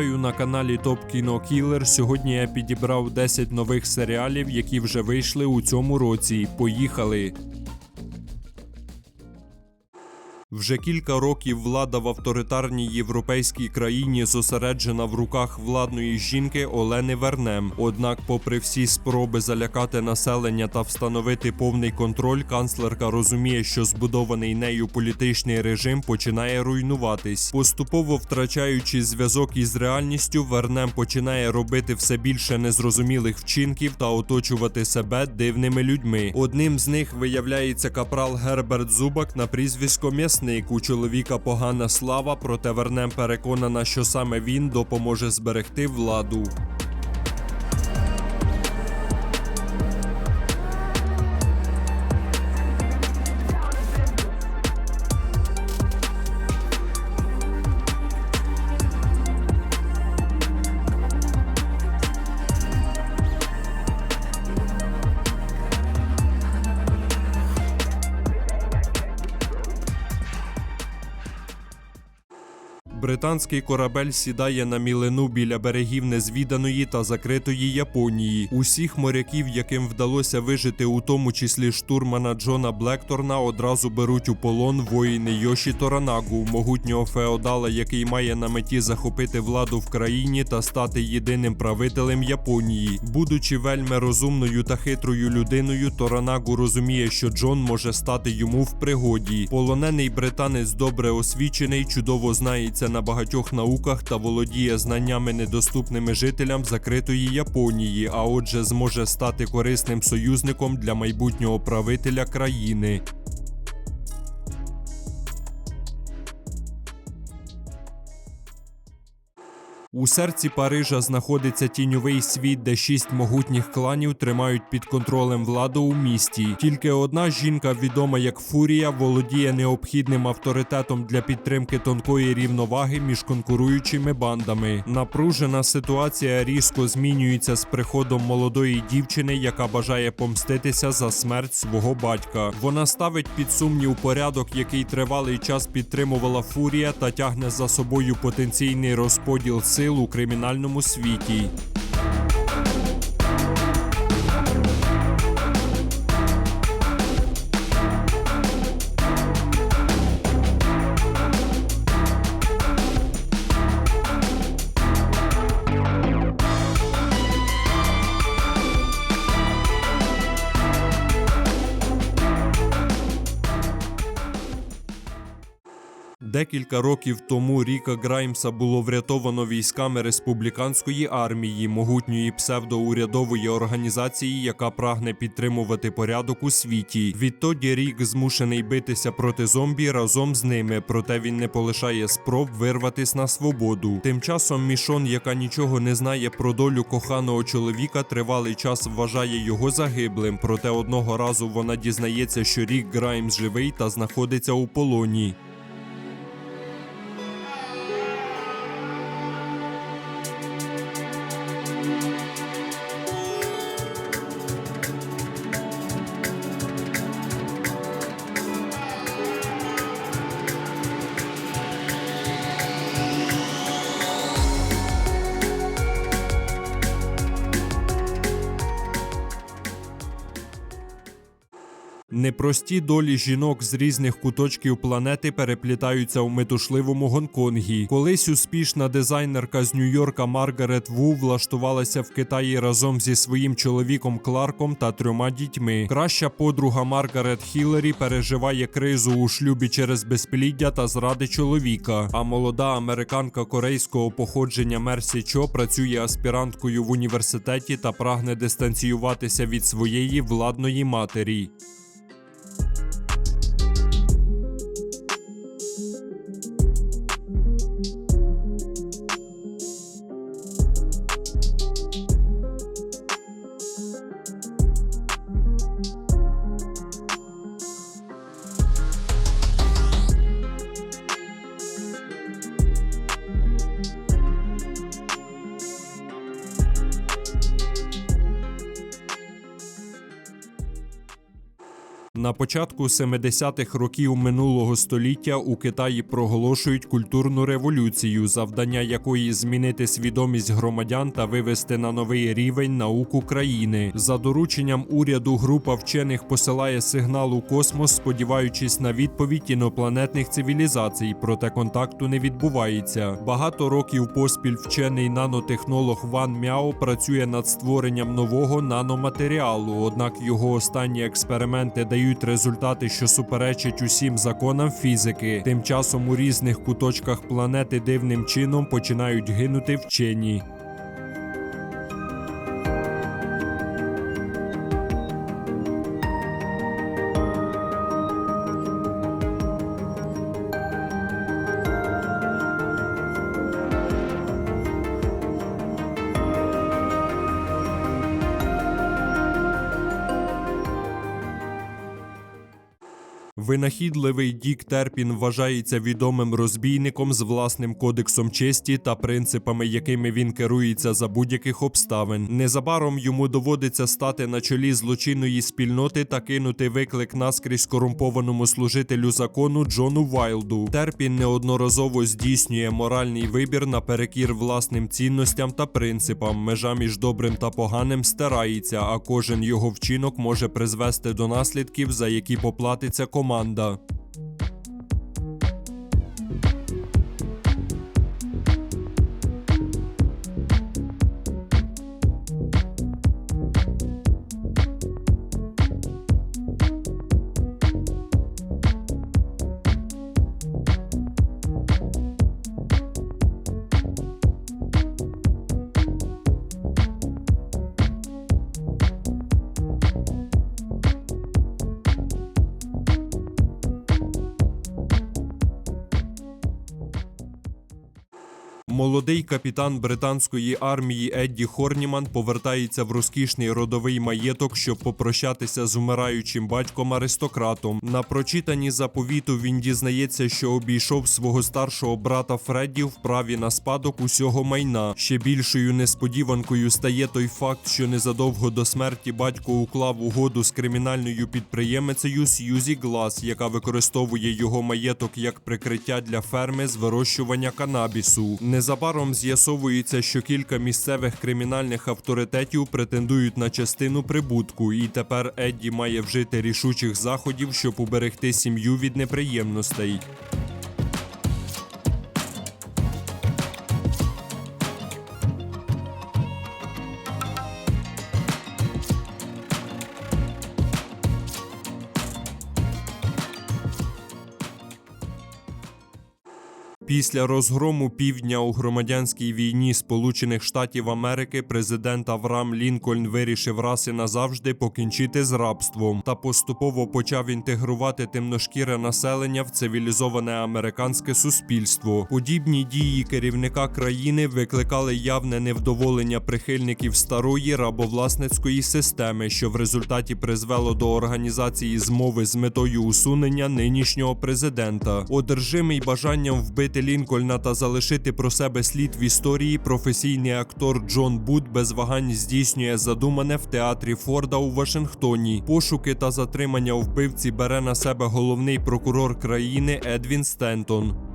Вітаю на каналі Топ Кіно Кілер. Сьогодні я підібрав 10 нових серіалів, які вже вийшли у цьому році. Поїхали! Вже кілька років влада в авторитарній європейській країні зосереджена в руках владної жінки Олени Вернем. Однак, попри всі спроби залякати населення та встановити повний контроль, канцлерка розуміє, що збудований нею політичний режим починає руйнуватись. Поступово втрачаючи зв'язок із реальністю, Вернем починає робити все більше незрозумілих вчинків та оточувати себе дивними людьми. Одним з них виявляється капрал Герберт Зубак на прізвисько М'ясник. У чоловіка погана слава, проте Вернем переконана, що саме він допоможе зберегти владу. Британський корабель сідає на мілину біля берегів незвіданої та закритої Японії. Усіх моряків, яким вдалося вижити, у тому числі штурмана Джона Блекторна, одразу беруть у полон воїни Йоші Торанагу, могутнього феодала, який має на меті захопити владу в країні та стати єдиним правителем Японії. Будучи вельми розумною та хитрою людиною, Торанагу розуміє, що Джон може стати йому в пригоді. Полонений британець добре освічений, чудово знається на багатьох науках та володіє знаннями недоступними жителям закритої Японії, а отже, зможе стати корисним союзником для майбутнього правителя країни. У серці Парижа знаходиться тіньовий світ, де шість могутніх кланів тримають під контролем владу у місті. Тільки одна жінка, відома як Фурія, володіє необхідним авторитетом для підтримки тонкої рівноваги між конкуруючими бандами. Напружена ситуація різко змінюється з приходом молодої дівчини, яка бажає помститися за смерть свого батька. Вона ставить під сумнів порядок, який тривалий час підтримувала Фурія, та тягне за собою потенційний розподіл сил у кримінальному світі. Декілька років тому Ріка Граймса було врятовано військами республіканської армії, могутньої псевдоурядової організації, яка прагне підтримувати порядок у світі. Відтоді Рік змушений битися проти зомбі разом з ними, проте він не полишає спроб вирватись на свободу. Тим часом Мішон, яка нічого не знає про долю коханого чоловіка, тривалий час вважає його загиблим. Проте одного разу вона дізнається, що Рік Граймс живий та знаходиться у полоні. Непрості долі жінок з різних куточків планети переплітаються у метушливому Гонконгі. Колись успішна дизайнерка з Нью-Йорка Маргарет Ву влаштувалася в Китаї разом зі своїм чоловіком Кларком та трьома дітьми. Краща подруга Маргарет Хіллері переживає кризу у шлюбі через безпліддя та зради чоловіка. А молода американка корейського походження Мерсі Чо працює аспіранткою в університеті та прагне дистанціюватися від своєї владної матері. На початку 70-х років минулого століття у Китаї проголошують культурну революцію, завдання якої змінити свідомість громадян та вивести на новий рівень науку країни. За дорученням уряду група вчених посилає сигнал у космос, сподіваючись на відповідь інопланетних цивілізацій, проте контакту не відбувається. Багато років поспіль вчений нанотехнолог Ван Мяо працює над створенням нового наноматеріалу, однак його останні експерименти дають результати, що суперечать усім законам фізики. Тим часом у різних куточках планети дивним чином починають гинути вчені. Винахідливий Дік Терпін вважається відомим розбійником з власним кодексом честі та принципами, якими він керується за будь-яких обставин. Незабаром йому доводиться стати на чолі злочинної спільноти та кинути виклик наскрізь корумпованому служителю закону Джону Вайлду. Терпін неодноразово здійснює моральний вибір наперекір власним цінностям та принципам. Межа між добрим та поганим стирається, а кожен його вчинок може призвести до наслідків, за які поплатиться команда. команда. Молодий капітан британської армії Едді Хорніман повертається в розкішний родовий маєток, щоб попрощатися з умираючим батьком аристократом. На прочитанні заповіту він дізнається, що обійшов свого старшого брата Фредді в праві на спадок усього майна. Ще більшою несподіванкою стає той факт, що незадовго до смерті батько уклав угоду з кримінальною підприємицею Сьюзі Глас, яка використовує його маєток як прикриття для ферми з вирощування канабісу. Незабаром з'ясовується, що кілька місцевих кримінальних авторитетів претендують на частину прибутку, і тепер Едді має вжити рішучих заходів, щоб уберегти сім'ю від неприємностей. Після розгрому півдня у громадянській війні Сполучених Штатів Америки президент Авраам Лінкольн вирішив раз і назавжди покінчити з рабством та поступово почав інтегрувати темношкіре населення в цивілізоване американське суспільство. Подібні дії керівника країни викликали явне невдоволення прихильників старої рабовласницької системи, що в результаті призвело до організації змови з метою усунення нинішнього президента. Одержимий бажанням вбити Лінкольна та залишити про себе слід в історії, професійний актор Джон Буд без вагань здійснює задумане в театрі Форда у Вашингтоні. Пошуки та затримання вбивці бере на себе головний прокурор країни Едвін Стентон.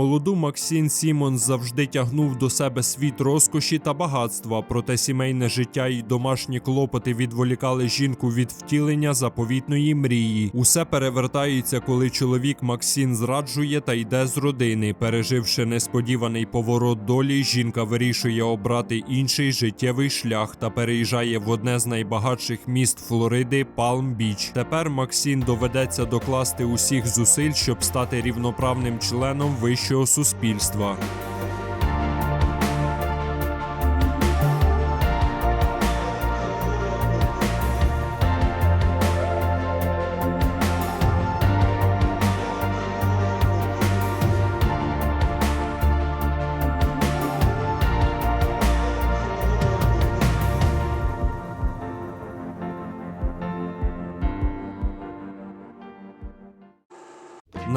Молоду Максін Сімонс завжди тягнув до себе світ розкоші та багатства, проте сімейне життя і домашні клопоти відволікали жінку від втілення заповітної мрії. Усе перевертається, коли чоловік Максін зраджує та йде з родини. Переживши несподіваний поворот долі, жінка вирішує обрати інший життєвий шлях та переїжджає в одне з найбагатших міст Флориди Палм-Біч. Тепер Максін доведеться докласти усіх зусиль, щоб стати рівноправним членом вищого суспільства.